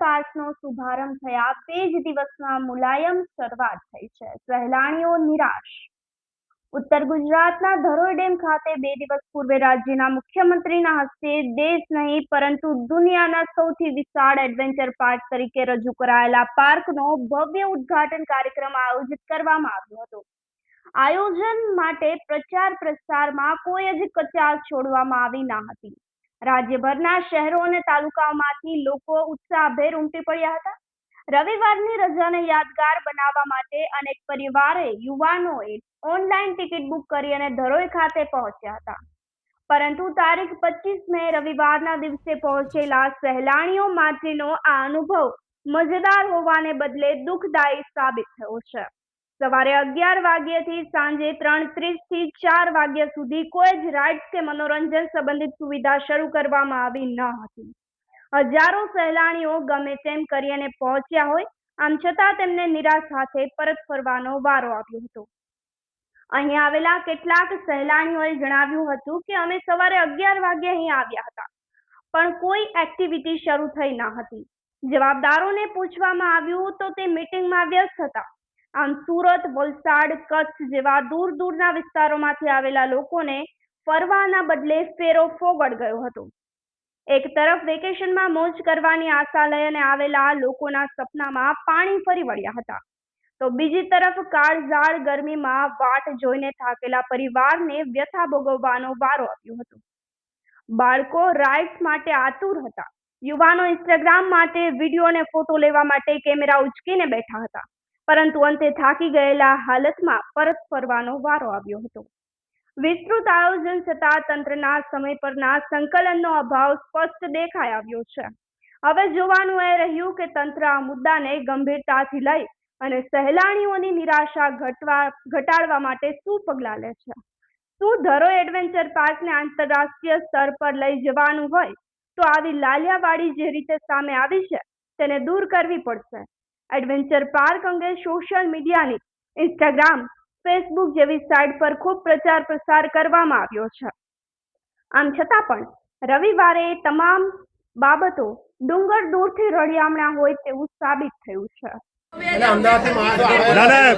પાર્કનો શુભારંભ થયા બે જ દિવસમાં મુલાયમ શરૂઆત થઈ છે. સહેલાણીઓ નિરાશ. ઉત્તર ગુજરાતના ધરોઈ ડેમ ખાતે બે દિવસ પૂર્વે રાજ્યના મુખ્યમંત્રીના હસ્તે દેશ નહીં, પરંતુ દુનિયાના સૌથી વિશાળ એડવેન્ચર પાર્ક તરીકે રજૂ કરાયેલા પાર્કનો ભવ્ય ઉદ્ઘાટન કાર્યક્રમ આયોજિત કરવામાં આવ્યો હતો. આયોજન માટે પ્રચાર પ્રસારમાં કોઈ જ કચાશ છોડવામાં આવી ન હતી. રાજ્યભરના શહેરો અને તાલુકાઓમાંથી લોકો ઉત્સાહભેર ઉમટી પડ્યા હતા. રવિવારની રજાને યાદગાર બનાવવા માટે અનેક પરિવારે યુવાનોએ ઓનલાઈન ટિકિટ બુક કરી અને ધરોઈ ખાતે પહોંચ્યા હતા. પરંતુ તારીખ પચીસ મે રવિવારના દિવસે પહોંચેલા સહેલાણીઓ માટેનો આ અનુભવ મજેદાર હોવાને બદલે દુઃખદાયી સાબિત થયો છે. સવારે અગિયાર વાગ્યાથી સાંજે ત્રણ ત્રીસથી ચાર વાગ્યા સુધી કોઈ જ રાઇડ્સ કે મનોરંજન સંબંધિત સુવિધા શરૂ કરવામાં આવી ન હતી. હજારો સહેલાણીઓ ગમે તેમ કરી અને પહોંચ્યા હોય, આમ છતાં તેમને નિરાશ સાથે પરત ફરવાનો વારો આવ્યો હતો. અહીં આવેલા કેટલાક સહેલાણીઓએ જણાવ્યું હતું કે અમે સવારે અગિયાર વાગે અહીં આવ્યા હતા, પણ કોઈ એક્ટિવિટી શરૂ થઈ ન હતી. જવાબદારોને પૂછવામાં આવ્યું તો તે મીટિંગમાં વ્યસ્ત હતા. આમ સુરત, વલસાડ, કચ્છ જેવા દૂર દૂરના વિસ્તારોમાંથી આવેલા લોકોને ફરવાના બદલે ફેરો ફોગડ ગયો હતો. એક તરફ વેકેશનમાં મોજ કરવાની આશા લઈને આવેલા લોકોના સપનામાં પાણી ફરી વળ્યા હતા. તો બીજી તરફ કાળઝાળ ગરમીમાં વાટ જોઈને થાકેલા પરિવારને વ્યથા ભોગવવાનો વારો આવ્યો હતો. બાળકો રાઇડ્સ માટે આતુર હતા. યુવાનો ઇન્સ્ટાગ્રામ માટે વીડિયો અને ફોટો લેવા માટે કેમેરા ઉચકીને બેઠા હતા. પરંતુ અંતે થાકી ગયેલા હાલતમાં પરત ફરવાનો વારો આવ્યો હતો. વિસ્તૃત આયોજન છતાં તંત્રના સમય પરના સંકલનનો અભાવ સ્પષ્ટ દેખાઈ આવ્યો છે. હવે જોવાનું એ રહ્યું કે તંત્ર આ મુદ્દાને ગંભીરતાથી લઈ અને સહેલાણીઓની નિરાશા ઘટવા, ઘટાડવા માટે શું પગલાં લે છે? શું ધરોઈ એડવેન્ચર પાર્કને આંતરરાષ્ટ્રીય સ્તર પર લઈ જવાનું હોય તો આવી લાલિયાવાડી જે રીતે સામે આવી છે તેને દૂર કરવી પડશે. એડવેન્ચર પાર્ક અંગે સોશિયલ મીડિયાની ઇન્સ્ટાગ્રામ ફેસબુક જેવી સાઇટ પર ખૂબ પ્રચાર પ્રસાર કરવામાં આવ્યો છે. આમ છતાં પણ રવિવારે તમામ બાબતો ડુંગર દૂરથી રળિયામણા હોય તેવું સાબિત થયું છે. ના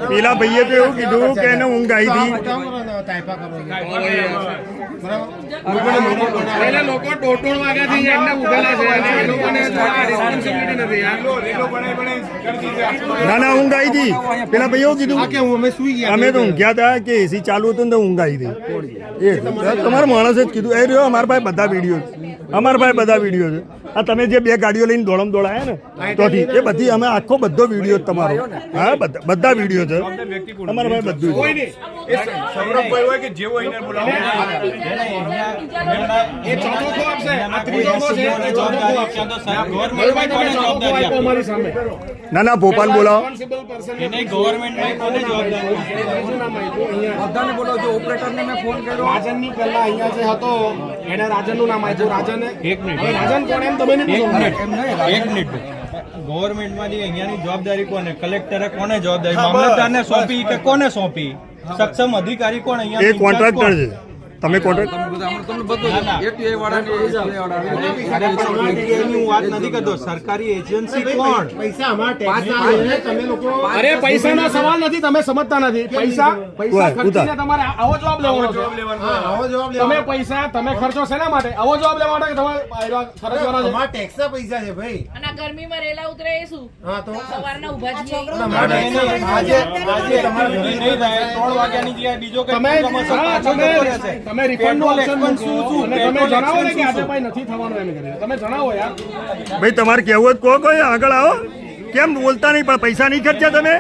પેલા ભાઈએ તો એવું કીધું કે એને ઊંઘ આવી હતી. ટાઈપા કરો બરાબર? લોકો ટોટોળ વાગ્યાથી એમને ઉભેલા છે અને એ લોકોને રિસ્પોન્સિબિલિટી નથી યાર. ના ના ઊંઘ આવી હતી પેલા ભાઈ એવું કીધું કે અમે સુઈ ગયા અમે તો ઊંઘ્યા હતા કે એસી ચાલુ હતું ને તો ઊંઘ આવી હતી એ તમારા માણસે જ કીધું. એ રહ્યો અમારા ભાઈ બધા વીડિયો છે. અમારા ભાઈ બધા વીડિયો છે. આ તમે જે બે ગાડીઓ લઈને દોડમ દોડાયા ને તોથી એ બધી અમે આખો બધો વીડિયો તમારો. હા બધા બધા વીડિયો છે. અમારા ભાઈ બધું છે. ના ના ભોપાલ બોલાવો. બધાને બોલો ઓપરેટરને મેં ફોન કર્યો. રાજનની પહેલા અહીંયા જે હતો એને રાજનનું નામ આપ્યું. રાજન એક મિનિટ. રાજન કોણ એમ? તમે એક મિનિટ ગવર્મેન્ટમાંથી અહીંયાની જવાબદારી કોને? કલેક્ટરે કોને જવાબદારી? મામલતદારને સોંપી કે કોને સોંપી? સક્ષમ અધિકારી કોણ? અહીંયા કોન્ટ્રાક્ટર છે. તમે કોન્ટ્રાક્ટ તમે બધા હમણાં તમને બધું ATA વાળાને, SBI વાળાને. એની હું વાત નથી કરતો. સરકારી એજન્સી કોણ? પૈસા અમારા તમે લોકો અરે પૈસાનો સવાલ નથી તમે સમજતા નથી. પૈસા પૈસા ખર્ચીને તમારે આવો જવાબ લેવાનો છે. આવો જવાબ તમે પૈસા તમે ખર્ચો શેના માટે? આવો જવાબ લેવા માટે તમારે ખર્ચવાના છે? ટેક્સના પૈસા છે ભાઈ. ગરમીમાં રેલા ઉતરે એ શું હા તો? સવારના ઊભા છીએ. આજે આજે તમારા નહીં નહીં થાય. ત્રણ વાગ્યાની જગ્યાએ બીજો કંઈક તમે સમસ્યા હા, પાછો તમે તમે refund નું પેટ્રોલ શું શું? તમે જણાવો ને કે આજે ભાઈ નથી થવાનું એમ કરીને. તમે જણાવો યાર. ભાઈ તમારે કહેવું જ કહો કોઈ આગળ આવો. કેમ બોલતા નહીં? પણ પૈસા નહીં ખર્ચ્યા તમે?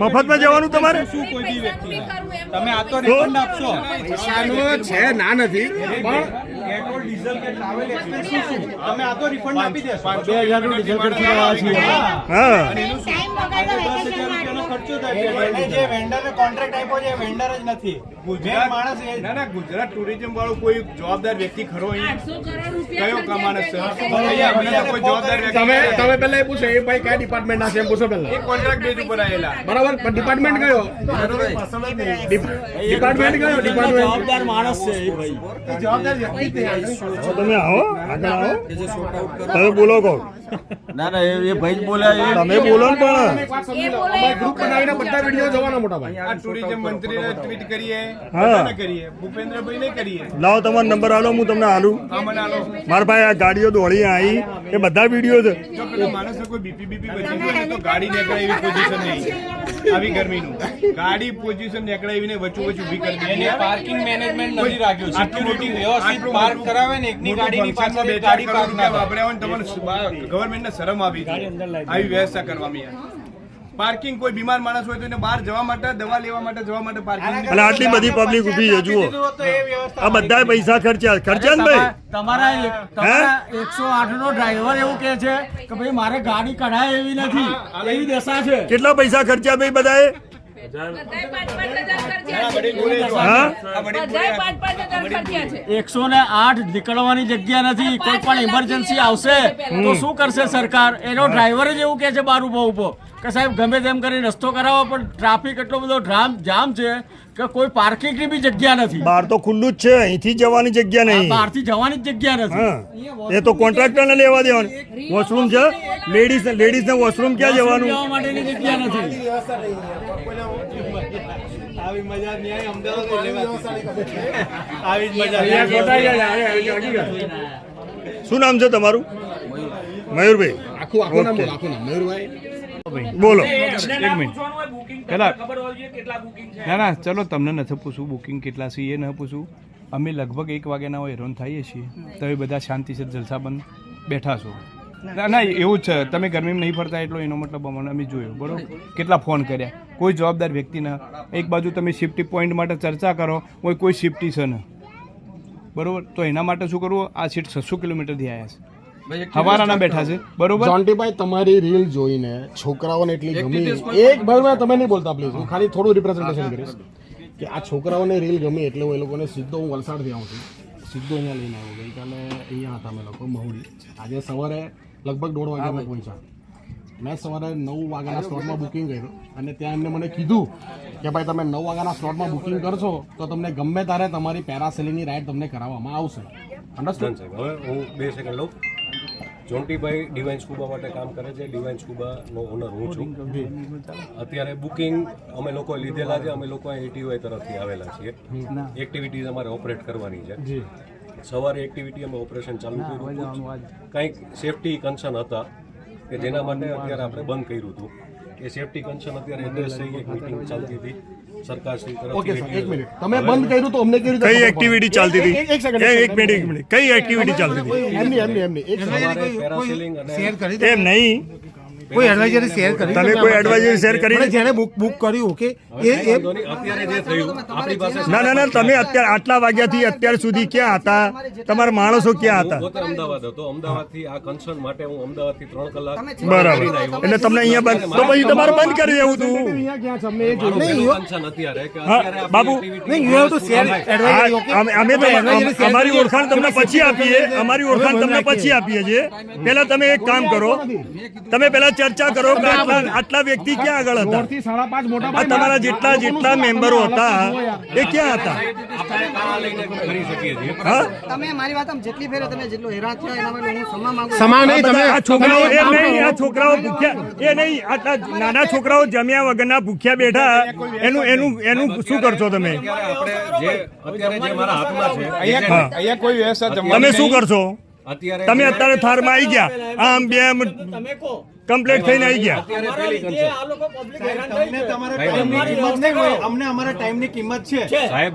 મફતમાં જવાનું તમારે? શું કોઈ બી વ્યક્તિ તમે આ તો રિફંડ આપશો. છે ના નથી. પણ પેટ્રોલ ડીઝલ કે ટ્રાવેલ એક્સપેન્સ શું શું તમે આ તો રિફંડ આપી દેશો. 2000 નું ડીઝલ ખર્ચી રહ્યા છે. હા. દસ હજાર રૂપિયાનો ખર્ચો થાય છે. જે વેન્ડરને કોન્ટ્રાક્ટ આપ્યો છે એ વેન્ડર જ નથી. ગુજરાત માણસ એ ના ના ગુજરાત ટુરિઝમ વાળું કોઈ જવાબદાર વ્યક્તિ ખરો અહીં? 800 કરોડ રૂપિયા કયો કમાણસ છે. છે. કોઈ જવાબદાર વ્યક્તિ તમે તમે પહેલા એ પૂછો એ ભાઈ કયા ડિપાર્ટમેન્ટ ના છે એમ પૂછો પહેલા. એ કોન્ટ્રાક્ટ બેઝ ઉપર આયેલા. બરાબર પણ ડિપાર્ટમેન્ટ કયો? ડિપાર્ટમેન્ટ કયો ડિપાર્ટમેન્ટ જવાબદાર માણસ છે એ ભાઈ. જવાબદાર વ્યક્તિ હવે તમે આવો આગળ આવો. તમે બોલો કહો ના ના એ એ ભાઈ જ બોલ્યા તમે બોલો ને પણ. એ બોલે એ ગ્રુપ બનાવીને બધા વીડિયો જોવાના મોટા ભાઈ આ ટુરિઝમ મંત્રીને ટ્વીટ કરીએ હા. કરીએ ભૂપેન્દ્રભાઈ ને કરીએ. લાવો તમારો નંબર આલો હું તમને આલું. મારા ભાઈ આ ગાડીઓ દોડી આવી એ બધા વીડિયો છે. જો પેલા માણસને કોઈ બીપી બીપી બચી ગયો તો ગાડી નીકળે એવી પોઝિશન નહીં. આવી ગરમીનું. ગાડી પોઝિશન નીકળાવીને વચ્ચે વચ્ચે વચ્ચો ઊભી કરી એને દીધી પાર્કિંગ મેનેજમેન્ટ નથી રાખ્યું. સિક્યુરિટી વ્યવસ્થિત પાર્ક કરાવે ને એકની ગાડીની પાછળ બે ગાડી પાર્ક ના વાપરે હોય ને તમને ગવર્નમેન્ટને શરમ આવી આવી વ્યવસ્થા કરવામાં યાર પાર્કિંગ કોઈ બીમાર માણસ હોય તો એને બહાર જવા માટે દવા લેવા માટે જવા માટે પાર્કિંગ અને આટલી બધી પબ્લિક ઊભી છે જુઓ. તો એ વ્યવસ્થા આ બધા પૈસા ખર્ચ્યા. ખર્ચ્યા ને ભાઈ? તમારા તમારા એકસો આઠ નો ડ્રાઈવર એવું કે છે કે ભાઈ મારે ગાડી કઢાય એવી નથી. એવી દશા છે. કેટલા પૈસા ખર્ચ્યા ભાઈ બધાએ? એકસો ને આઠ નીકળવાની જગ્યા નથી. કોઈ પણ ઇમરજન્સી આવશે તો શું કરશે સરકાર? એનો ડ્રાઈવર જ એવું કે છે બાર ઊભો ઊભો કે સાહેબ ગમે તેમ કરીને રસ્તો કરાવો પણ ટ્રાફિક એટલો બધો ડ્રામ જામ છે કે કોઈ પાર્કિંગની બી જગ્યા નથી. બહાર તો ખુલ્લું જ છે અહીંથી જવાની જગ્યા નહીં. બહારથી જવાની જ જગ્યા નથી. હા એ તો કોન્ટ્રાક્ટરને લેવા દેવાનું. વોશરૂમ છે લેડીઝ લેડીઝને વોશરૂમ ક્યાં જવાનું? જવા માટેની જગ્યા નથી. આવી મજા નહીં અમદાવાદ આવી જ મજા શું નામ છે તમારું? મયુરભાઈ. આખું આખું નામ આખું નામ. મયુરભાઈ. બોલો. એક મિનિટ. પેલા ના ના ચલો તમને નથી પૂછવું બુકિંગ કેટલા છે એ ન પૂછવું. અમે લગભગ એક વાગ્યાના હોય હેરાન થઈએ છીએ. તમે બધા શાંતિસર જલસાબંધ બેઠા છો. ના ના એવું જ છે. તમે ગરમીમાં નહીં ફરતા એટલો એનો મતલબ અમને અમે જોયો બરોબર? કેટલા ફોન કર્યા. કોઈ જવાબદાર વ્યક્તિના એક બાજુ તમે સેફ્ટી પોઈન્ટ માટે ચર્ચા કરો કોઈ કોઈ સેફ્ટી છે ને. બરોબર? તો એના માટે શું કરવું? આ સીટ છસો કિલોમીટરથી આવ્યા છે. હવારાના બેઠા છે. બરોબર? જોન્ટીભાઈ તમારી રીલ જોઈને છોકરાઓને એટલી ગમી. એક ભાઈ ભાઈ તમે નહીં બોલતા પ્લીઝ હું ખાલી થોડું રિપ્રેઝન્ટેશન કરીશ. કે આ છોકરાઓને રીલ ગમી એટલે હું એ લોકોને સીધો હું વલસાડથી આવું છું. સીધો અહીંયા લઈને આવ્યો ગઈકાલે અહીંયા હતા અમે લોકો મહુડી. આજે સવારે લગભગ દોઢ વાગે અમે પહોંચ્યા. મેં સવારે નવ વાગ્યાના સ્લોટમાં બુકિંગ કર્યું અને ત્યાં એમને મને કીધું કે ભાઈ તમે નવ વાગ્યાના સ્લોટમાં બુકિંગ કરશો તો તમને ગમે ત્યારે તમારી પેરાસેલિંગની રાઇડ તમને કરાવવામાં આવશે. અંડરસ્ટેન્ડ સાહેબ. હવે હું બે સેકન્ડ લઉં. જોન્ટીભાઈ ડિવાઇન સ્કૂબા માટે કામ કરે છે. ડિવાઇન સ્કૂબાનો ઓનર હું છું. અત્યારે બુકિંગ અમે લોકો લીધેલા છે. અમે લોકો એટીવાય તરફથી આવેલા છીએ. એક્ટિવિટીઝ અમારે ઓપરેટ કરવાની છે. સવારે એક્ટિવિટી અમે ઓપરેશન ચાલુ કર્યું કંઈક સેફટી કન્સર્ન હતા કે જેના માટે અત્યારે આપણે બંધ કર્યું હતું. એ સેફટી કન્સર્ન અત્યારે એડ્રેસ થઈ એક મિટિંગ ચાલતી હતી. સરકારશ્રી ઓકે સર એક મિનિટ તમે બંધ કર્યું તો અમને કેવી રીતે કઈ એક્ટિવિટી ચાલતી એક- એક સેકન્ડ એક મિનિટ એક મિનિટ કઈ એક્ટિવિટી ચાલતી હતી? એમની એમની એમની એક સવારે પેરાસેલિંગ અને એમ નહીં. કોઈ એડવાઇઝરી શેર કરી? તમે કોઈ એડવાઇઝરી શેર કરી? જેને બુક બુક કર્યું કે એ એ અત્યારે જે થયું આપણી પાસે ના ના ના તમે અત્યારે આટલા વાગ્યાથી અત્યાર સુધી ક્યાં હતા? તમારા માણસો ક્યાં હતા? પોતે અમદાવાદ હતો. અમદાવાદથી આ કન્સર્ન માટે હું અમદાવાદથી ત્રણ કલાક બરાબર. એટલે તમને અહીંયા બંધ તો પછી તમારે બંધ કરી દેવું તું. અહીંયા ક્યાં છે? અમને જોયું. પહેલું concern અત્યારે કે અત્યારે બાબુ. નહીં યુ હેવ ટુ શેર આ- અમે અમે તો અમારી ઓળખાણ તમને પછી આપીએ. અમારી ઓળખાણ તમને પછી આપીએ છીએ. પેલા તમે એક કામ કરો. તમે પેલા ચર્ચા કરો કે આટલા વ્યક્તિ ક્યાં આગળ હતા? આ તમારા જેટલા જેટલા મેમ્બરો હતા એ ક્યાં હતા? આપણે આ લઈને કરી શકીએ છીએ. હા? તમે મારી વાત આમ જેટલી ફેરે તમે જેટલું હેરાન થયા એના માટે હું ક્ષમા માંગુ છું. સમા નહીં તમે આ છોકરાઓ ભૂખ્યા એ નહીં આટલા નાના છોકરાઓ જમ્યા વગરના ભૂખ્યા બેઠા એનું એનું એનું શું કરશો તમે? અત્યારે આપણે જે અત્યારે જે મારા હાથમાં છે અહીંયા અહીંયા કોઈ વ્યવસ્થા તમે શું કરશો? અત્યારે તમે અત્યારે થારમાં આવી ગયા. આમ બે આમ કમ્પ્લીટ થઈને આવી ગયા. અમને અમારા ટાઈમની કિંમત છે. સાહેબ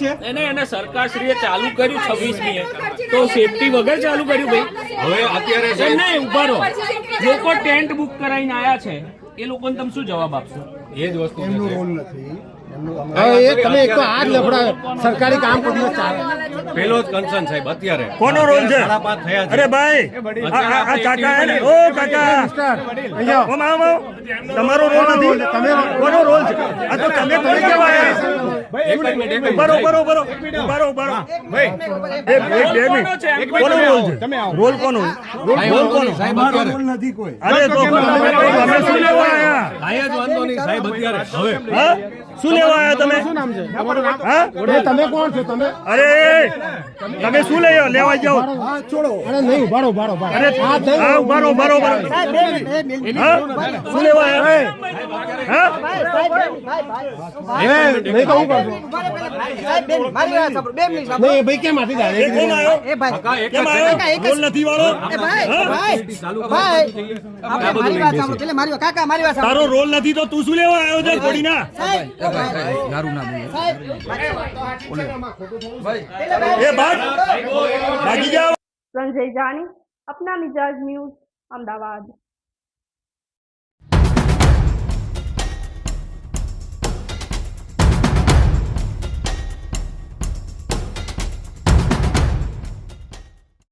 છે? એને એને સરકારશ્રીએ ચાલુ કર્યું છવ્વીસ છવ્વીસમીએ તો સેફટી વગર ચાલુ કર્યું ભાઈ? હવે અત્યારે નહીં ઊભા રહો લોકો ટેન્ટ બુક કરાવીને આયા છે એ લોકોને તમે શું જવાબ આપશો? એ જ વસ્તુ સાહેબ. હવે એ તમે એક તો આ જ સરકારી કામ કોઈ ચાલે. પહેલો જ કન્સર્ન સાહેબ અત્યારે. કોનો રોલ છે? અરે ભાઈ આ- કાકા હે ઓ કાકા. તમારો રોલ નથી? તમે કોનો રોલ છે? આ તો તમે થોડી કહેવા કોનો રોલ કોનો રોલ અરે તો અમે અમે શું લેવા આયા હા શું લેવા આયા તમે હા તમે કોણ છો તમે અરે તમે શું લઈ લેવા જાઓ અરે નહીં ઉભારો ઉભારો ઉભારો અરે હા ઊભા રહો, ઊભા રહો, ઊભા રહો. હા શું લેવા આયા હા નહીં કહું નહીં ભાઈ કેમ આપી જાય એ કોણ આવ્યો? એ ભાઈ. કેમ આવ્યો રોલ નથી વાળો? એ ભાઈ ભાઈ ભાઈ. આપણે મારી વાત સાંભળો. એટલે મારી કાકા મારી વાત તારો રોલ નથી તો તું શું લેવા આવ્યો છે ઘોડીના સાહેબ એ ભાગી. સંજય જાની અપના મિજાજ ન્યૂઝ અમદાવાદ.